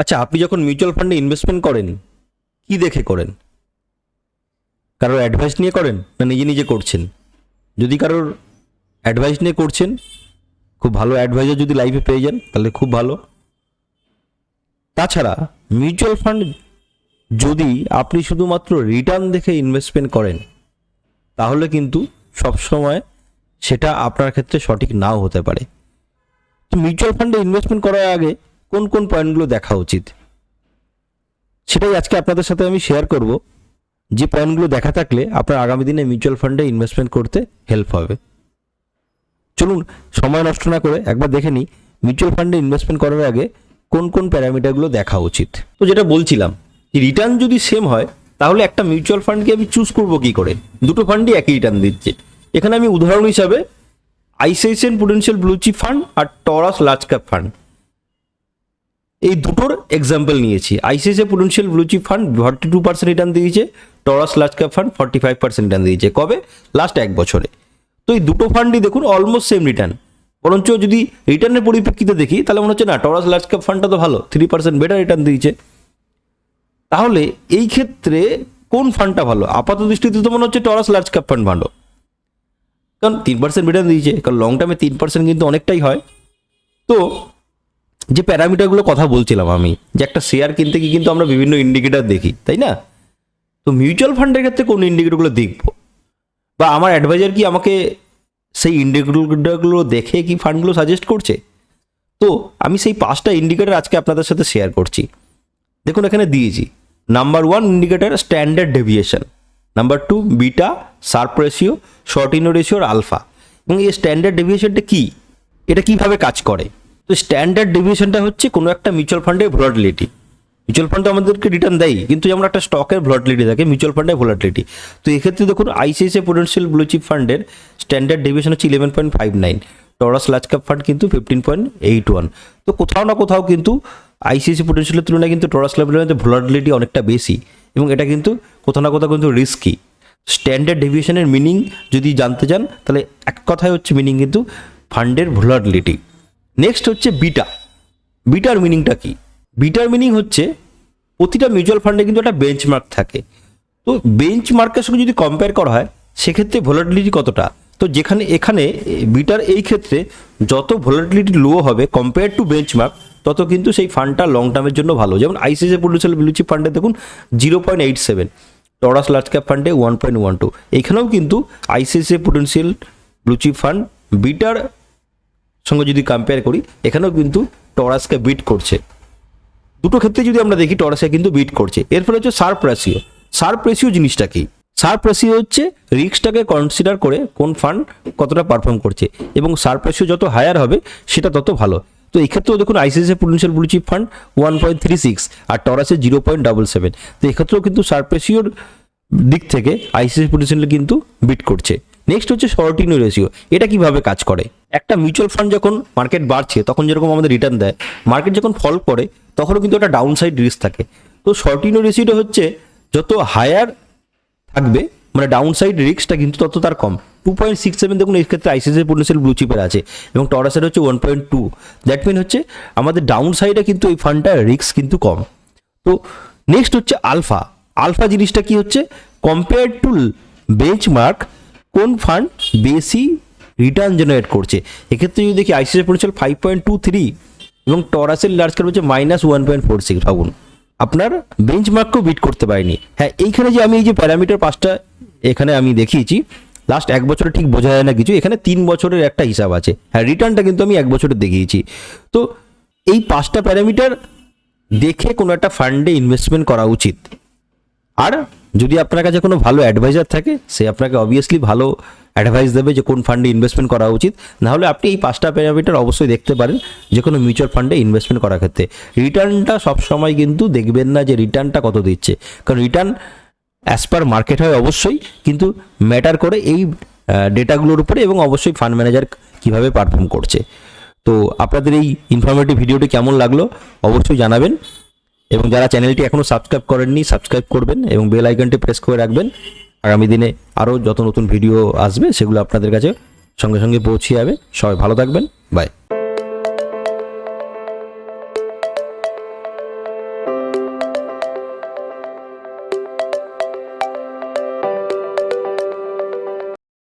আচ্ছা আপনি যখন মিউচুয়াল ফান্ডে ইনভেস্টমেন্ট করেন, কি দেখে করেন? কারোর অ্যাডভাইস নিয়ে করেন না নিজে নিজে করছেন? যদি কারোর অ্যাডভাইস নিয়ে করছেন, খুব ভালো অ্যাডভাইজার যদি লাইফে পেয়ে যান, তাহলে খুব ভালো। তাছাড়া মিউচুয়াল ফান্ড যদি আপনি শুধুমাত্র রিটার্ন দেখে ইনভেস্টমেন্ট করেন, তাহলে কিন্তু সবসময় সেটা আপনার ক্ষেত্রে সঠিক নাও হতে পারে। তো মিউচুয়াল ফান্ডে ইনভেস্টমেন্ট করার আগে কোন কোন পয়েন্টগুলো দেখা উচিত? সেটাই আজকে আপনাদের সাথে আমি শেয়ার করব। যে পয়েন্টগুলো দেখা থাকলে আপনার আগামী দিনে মিউচুয়াল ফান্ডে ইনভেস্টমেন্ট করতে হেল্প হবে। চলুন, সময় নষ্ট না করে একবার দেখে নিই মিউচুয়াল ফান্ডে ইনভেস্টমেন্ট করার আগে কোন কোন প্যারামিটারগুলো দেখা উচিত। তো যেটা বলছিলাম রিটার্ন যদি সেম হয়, তাহলে একটা মিউচুয়াল ফান্ডকে আমি চুজ করব কি করে? দুটো ফান্ডই একই রিটার্ন দিচ্ছে। এখানে আমি উদাহরণ হিসাবে আইসিআইসিআইন পুডেন্সিয়াল ব্লু চিপ ফান্ড আর টরাস লার্জ ক্যাপ ফান্ড এই দুটোর এক্সাম্পল নিয়েছি। ICICI Prudential blue chip fund forty two percent return দিয়েছে Taurus large cap fund forty five percent return দিয়েছে। কবে? লাস্ট এক বছরে। তো এই দুটো ফান্ডই দেখুন অলমোস্ট সেম রিটার্ন বরঞ্চ যদি রিটার্নের পরিপ্রেক্ষিতে দেখি, তাহলে মনে হচ্ছে, না টরাস লার্জ ক্যাপ ফান্ডটা তো ভালো থ্রি পার্সেন্ট বেটার রিটার্ন দিয়েছে। তাহলে এই ক্ষেত্রে কোন ফান্ডটা ভালো? আপাত দৃষ্টিতে তো মনে হচ্ছে টরাস লার্জ ক্যাপ ফান্ড ভালো। কারণ তিন পার্সেন্ট রিটার্ন দিয়েছে, কারণ লং টার্মে তিন পার্সেন্ট কিন্তু অনেকটাই হয়। তো যে প্যারামিটারগুলো কথা বলছিলাম আমি, যে একটা শেয়ার কিনতে গিয়ে কিন্তু আমরা বিভিন্ন ইন্ডিকেটার দেখি, তাই না? তো মিউচুয়াল ফান্ডের ক্ষেত্রে কোন ইন্ডিকেটরগুলো দেখব? বা আমার অ্যাডভাইজার কি আমাকে সেই ইন্ডিকেটরগুলো দেখে কি ফান্ডগুলো সাজেস্ট করছে? তো আমি সেই পাঁচটা ইন্ডিকেটার আজকে আপনাদের সাথে শেয়ার করছি। দেখুন, এখানে দিয়েছি। Number one indicator standard deviation number two beta Sharpe ratio Sortino ratio আর আলফা এবং এই স্ট্যান্ডার্ড ডেভিয়েশনটা কী? এটা কীভাবে কাজ করে? তো স্ট্যান্ডার্ড ডেভিয়েশনটা হচ্ছে কোনো একটা মিউচুয়াল ফান্ডের ভোলাটিলিটি মিউচুয়াল ফান্ড আমাদেরকে রিটার্ন দেয় কিন্তু যেমন একটা স্টকের ভোলাটিলিটি থাকে মিউচুয়াল ফান্ডের ভোলাটিলিটি তো এক্ষেত্রে দেখুন আইসিআইসিআই পোটেন্সিয়াল ব্লু চিপ ফান্ডের স্ট্যান্ডার্ড ডেভিয়েশন হচ্ছে eleven point five nine Taurus large cap fund কিন্তু ফিফটিন পয়েন্ট এইট ওয়ান তো কোথাও না কোথাও কিন্তু আইসিআইসি পোটেন্সিয়ালের তুলনায় কিন্তু টরাস লেভেলের মধ্যে ভোলাটিলিটি অনেকটা বেশি, এবং এটা কিন্তু কোথাও না কোথাও কিন্তু রিস্কি স্ট্যান্ডার্ড ডেভিয়েশনের মিনিং যদি জানতে চান, তাহলে এক কথায় হচ্ছে মিনিং কিন্তু ফান্ডের ভোলাটিলিটি নেক্সট হচ্ছে বিটা বিটার মিনিংটা কি? বিটার মিনিং হচ্ছে প্রতিটা মিউচুয়াল ফান্ডে কিন্তু একটা বেঞ্চমার্ক থাকে। তো বেঞ্চমার্কের সঙ্গে যদি কম্পেয়ার করা হয়, সেক্ষেত্রে ভোলাটিলিটি কতটা? তো যেখানে, এখানে বিটার এই ক্ষেত্রে যত ভোলাটিলিটি লো হবে কম্পেয়ার টু বেঞ্চমার্ক তত কিন্তু সেই ফান্ডটা লং টার্মের জন্য ভালো। যেমন আইসিসি পুলিশিয়াল ব্লুচিপ ফান্ডে দেখুন zero point eight seven Taurus large cap ফান্ডে ওয়ান পয়েন্ট ওয়ান টু এখানেও কিন্তু ICICI Prudential blue chip fund bitter সঙ্গে যদি কম্পেয়ার করি, এখানেও কিন্তু টরাসকে বিট করছে। দুটো ক্ষেত্রে যদি আমরা দেখি, টরাসে কিন্তু বিট করছে। এর ফলে হচ্ছে সার্প রেশিও সার্প রেশিও জিনিসটা কি? সার্প রেশিও হচ্ছে রিস্কটাকে কনসিডার করে কোন ফান্ড কতটা পারফর্ম করছে। এবং সার্প রেশিও যত হায়ার হবে, সেটা তত ভালো। তো এই ক্ষেত্রেও দেখুন ICICI potential blue chip fund one point three six আর টরাসে জিরো পয়েন্ট ডাবল সেভেন তো এক্ষেত্রেও কিন্তু সার্প রেশিওর দিক থেকে আইসিআইসি পোটেন্সিয়াল কিন্তু বিট করছে। নেক্সট হচ্ছে শর্টিনো রেশিও এটা কীভাবে কাজ করে? একটা মিউচুয়াল ফান্ড যখন মার্কেট বাড়ছে, তখন যেরকম আমাদের রিটার্ন দেয় মার্কেট যখন ফল করে, তখনও কিন্তু একটা ডাউন সাইড রিস্ক থাকে। তো শর্টিনো রেশিওটা হচ্ছে, যত হায়ার থাকবে মানে ডাউন সাইড রিস্কটা কিন্তু তত তার কম। টু পয়েন্ট সিক্স সেভেন দেখুন, এই ক্ষেত্রে আইসিসি পোটেন্সিয়াল ব্লু চিপের আছে, এবং টরাসের হচ্ছে one point two that mean হচ্ছে, আমাদের ডাউন সাইডে কিন্তু এই ফান্ডটার রিস্ক কিন্তু কম। তো নেক্সট হচ্ছে আলফা আলফা জিনিসটা কি হচ্ছে? কম্পেয়ার টু বেঞ্চমার্ক কোন ফান্ড বেশি রিটার্ন জেনারেট করছে? এক্ষেত্রে যদি দেখি ICICI Prudential five point two three এবং টরাসের লার্জ ক্যাপ হচ্ছে minus one point four six ভাবুন, আপনার বেঞ্চমার্ককেও বিট করতে পারেনি। হ্যাঁ এইখানে যে আমি এই যে প্যারামিটার পাঁচটা এখানে আমি দেখিয়েছি লাস্ট এক বছরে ঠিক বোঝা যায় না কিছু, এখানে তিন বছরের একটা হিসাব আছে। হ্যাঁ রিটার্নটা কিন্তু আমি এক বছরে দেখিয়েছি। তো এই পাঁচটা প্যারামিটার দেখে কোনো একটা ফান্ডে ইনভেস্টমেন্ট করা উচিত। আর যদি আপনার কাছে কোনো ভালো অ্যাডভাইজার থাকে, সে আপনাকে অবভিয়াসলি ভালো অ্যাডভাইস দেবে যে কোন ফান্ডে ইনভেস্টমেন্ট করা উচিত। নাহলে আপনি এই পাঁচটা প্যারামিটার অবশ্যই দেখতে পারেন, যে কোনো মিউচুয়াল ফান্ডে ইনভেস্টমেন্ট করার ক্ষেত্রে। রিটার্নটা সবসময় কিন্তু দেখবেন না যে রিটার্নটা কত দিচ্ছে। কারণ রিটার্ন অ্যাজ পার মার্কেট হয় অবশ্যই, কিন্তু ম্যাটার করে এই ডেটাগুলোর উপরে এবং অবশ্যই ফান্ড ম্যানেজার কীভাবে পারফর্ম করছে। তো আপনাদের এই ইনফরমেটিভ ভিডিওটি কেমন লাগল, অবশ্যই জানাবেন। এবং যারা চ্যানেলটি এখনও সাবস্ক্রাইব করেননি, সাবস্ক্রাইব করবেন এবং বেল আইকনটি প্রেস করে রাখবেন। আগামী দিনে আরও যত নতুন ভিডিও আসবে, সেগুলো আপনাদের কাছে সঙ্গে সঙ্গে পৌঁছে যাবে। সবাই ভালো থাকবেন। বাই